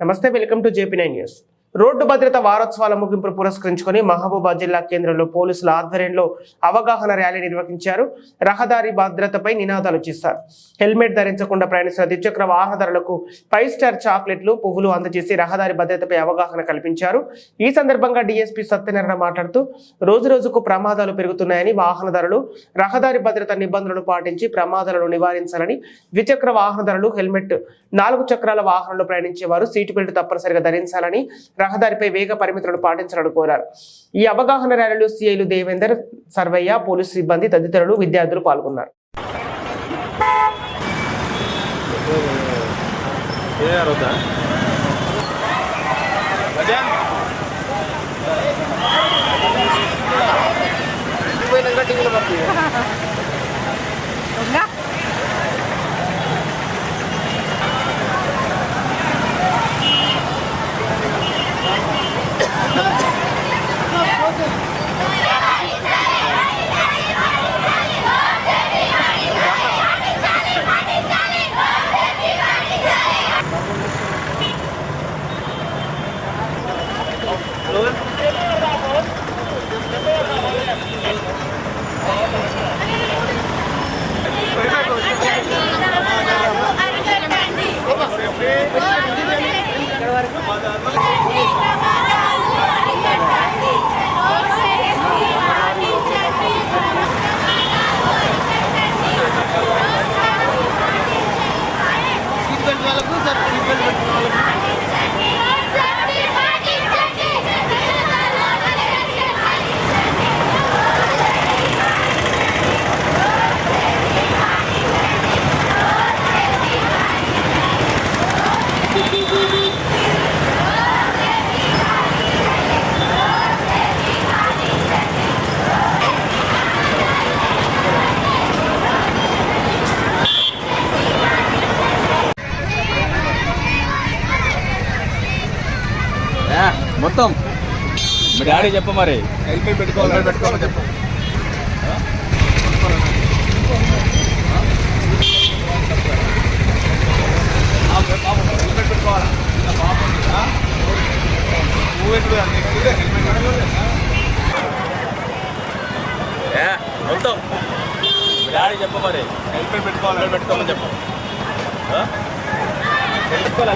నమస్తే welcome to JP nine news Road భద్రత వారోత్సవాల ముగింపు పురస్కరించుకొని మహబూబాద్ జిల్లా కేంద్రంలో పోలీసుల ఆధ్వర్యంలో అవగాహన ర్యాలీ నిర్వహించారు. రహదారి భద్రతపై నినాదాలు చేశారు. హెల్మెట్ ధరించకుండా ప్రయాణిస్తున్న ద్విచక్ర వాహనదారులకు ఫైవ్ స్టార్ చాక్లెట్లు పువ్వులు అందజేసి రహదారి భద్రతపై అవగాహన కల్పించారు. ఈ సందర్భంగా డిఎస్పీ సత్యనారాయణ మాట్లాడుతూ రోజు రోజుకు ప్రమాదాలు పెరుగుతున్నాయని వాహనదారులు రహదారి భద్రత నిబంధనలు పాటించి ప్రమాదాలను నివారించాలని ద్విచక్ర వాహనదారులు హెల్మెట్ నాలుగు చక్రాల వాహనంలో ప్రయాణించేవారు సీటు బెల్ట్ తప్పనిసరిగా ధరించాలని రహదారిపై వేగ పరిమితులను పాటించాలని కోరారు. ఈ అవగాహన ర్యాలీలో సిఐలు దేవేందర్ సర్వయ్య పోలీసు సిబ్బంది తదితరులు విద్యార్థులు పాల్గొన్నారు. ఏ, Hallo? మొత్తం. మీ డాడీ చెప్ప మరి. హెల్మెట్ పెట్టుకోవాలి పెట్టుకోవాలి చెప్పు మొత్తం. మీ డాడీ చెప్ప మరి. హెల్మెట్ పెట్టుకోవాలి. పెట్టుకోమని చెప్పు? పెట్టుకోవాలి.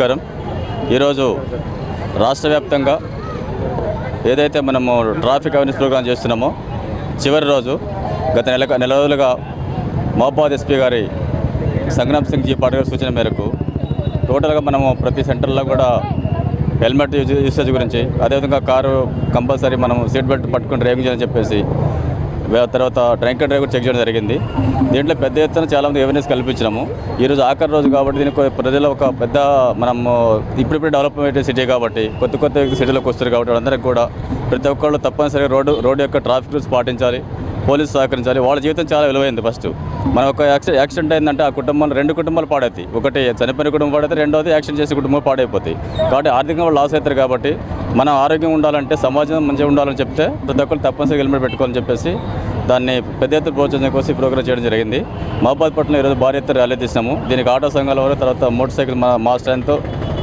నమస్కారం. ఈరోజు రాష్ట్ర వ్యాప్తంగా ఏదైతే మనము ట్రాఫిక్ అవేర్నెస్ ప్రోగ్రాం చేస్తున్నామో చివరి రోజు గత నెల నెల రోజులుగా మహబాద్ ఎస్పీ గారి సంగ్రామ్ సింగ్ జీ పాటిల్ గారి సూచన మేరకు టోటల్గా మనము ప్రతి సెంటర్లో కూడా హెల్మెట్ యూసేజ్ గురించి అదేవిధంగా కారు కంపల్సరీ మనం సీట్ బెల్ట్ పట్టుకుని డ్రైవింగ్ చేయాలని చెప్పేసి తర్వాత డ్రంక్ అండ్ డ్రైవ్ కూడా చెక్ చేయడం జరిగింది. దీంట్లో పెద్ద ఎత్తున చాలామంది అవేర్నెస్ కల్పించినాము. ఈరోజు ఆఖరి రోజు కాబట్టి దీనికి ప్రజలు ఒక పెద్ద మనము ఇప్పుడిప్పుడు డెవలప్మెంట్ సిటీ కాబట్టి కొత్త కొత్త సిటీలోకి వస్తారు కాబట్టి వాళ్ళందరికీ కూడా ప్రతి ఒక్కళ్ళు తప్పనిసరిగా రోడ్డు రోడ్డు యొక్క ట్రాఫిక్ రూల్స్ పాటించాలి. పోలీసు సహకరించాలి. వాళ్ళ జీవితం చాలా విలువైంది ఫస్ట్ మన ఒక యాక్సి యాక్సిడెంట్ అయిందంటే ఆ కుటుంబం రెండు కుటుంబాలు పాడవుతాయి ఒకటి చనిపోయిన కుటుంబం పాడైతే రెండోది యాక్సిడెంట్ చేసే కుటుంబం పాడైపోతాయి. కాబట్టి ఆర్థికంగా వాళ్ళు లాస్ అవుతారు కాబట్టి మనం ఆరోగ్యం ఉండాలంటే సమాజం మంచిగా ఉండాలని చెప్తే ప్రతి ఒక్కరు తప్పనిసరిగా హెల్మెట్ పెట్టుకోవాలని చెప్పేసి దాన్ని పెద్ద ఎత్తున ప్రోత్సహించడం కోసం ఈ ప్రోగ్రామ్ చేయడం జరిగింది. మహబాద్ పట్టణంలో ఈరోజు భారీ ఎత్తున ర్యాలీ తీసినాము. దీనికి ఆటో సంఘాల వారు తర్వాత మోటార్ సైకిల్ మా మా స్టాండ్తో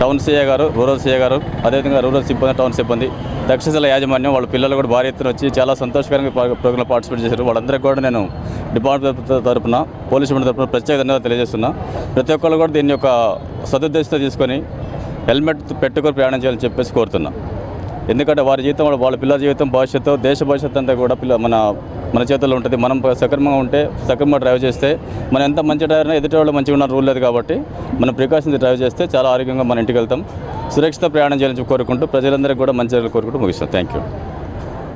టౌన్ సీఏ గారు రూరల్ సీఏ గారు అదేవిధంగా రూరల్ సిబ్బంది టౌన్ సిబ్బంది దక్షిణ యాజమాన్యం వాళ్ళ పిల్లలు కూడా భారీ ఎత్తున వచ్చి చాలా సంతోషకరంగా ప్రోగ్రామ్ ప్రోగ్రాంలో పార్టిసిపేట్ చేశారు. వాళ్ళందరికీ కూడా నేను డిపార్ట్మెంట్ తరపున పోలీస్ డిపార్ట్మెంట్ తరపున ప్రత్యేక ధన్యవాదాలు తెలియజేస్తున్నా. ప్రతి ఒక్కళ్ళు కూడా దీన్ని యొక్క సదుద్దేశంతో తీసుకొని హెల్మెట్ పెట్టుకొని ప్రయాణం చేయాలని చెప్పేసి కోరుతున్నా. ఎందుకంటే వారి జీవితం వాళ్ళ- వాళ్ళ పిల్లల జీవితం భవిష్యత్తు దేశ భవిష్యత్తు అంతా కూడా పిల్ల మన మన చేతుల్లో ఉంటుంది. మనం సక్రమంగా ఉంటే సక్రమంగా డ్రైవ్ చేస్తే మనం ఎంత మంచి డ్రైవర్ అయినా ఎదుటి వాళ్ళు మంచిగా ఉన్న రూల్ లేదు కాబట్టి మనం ప్రికాషన్స్ డ్రైవ్ చేస్తే చాలా ఆరోగ్యంగా మన ఇంటికి వెళ్తాం. సురక్షిత ప్రయాణం చేయాలని కోరుకుంటూ ప్రజలందరికీ కూడా మంచి కోరుకుంటూ ముగిస్తాం. Thank you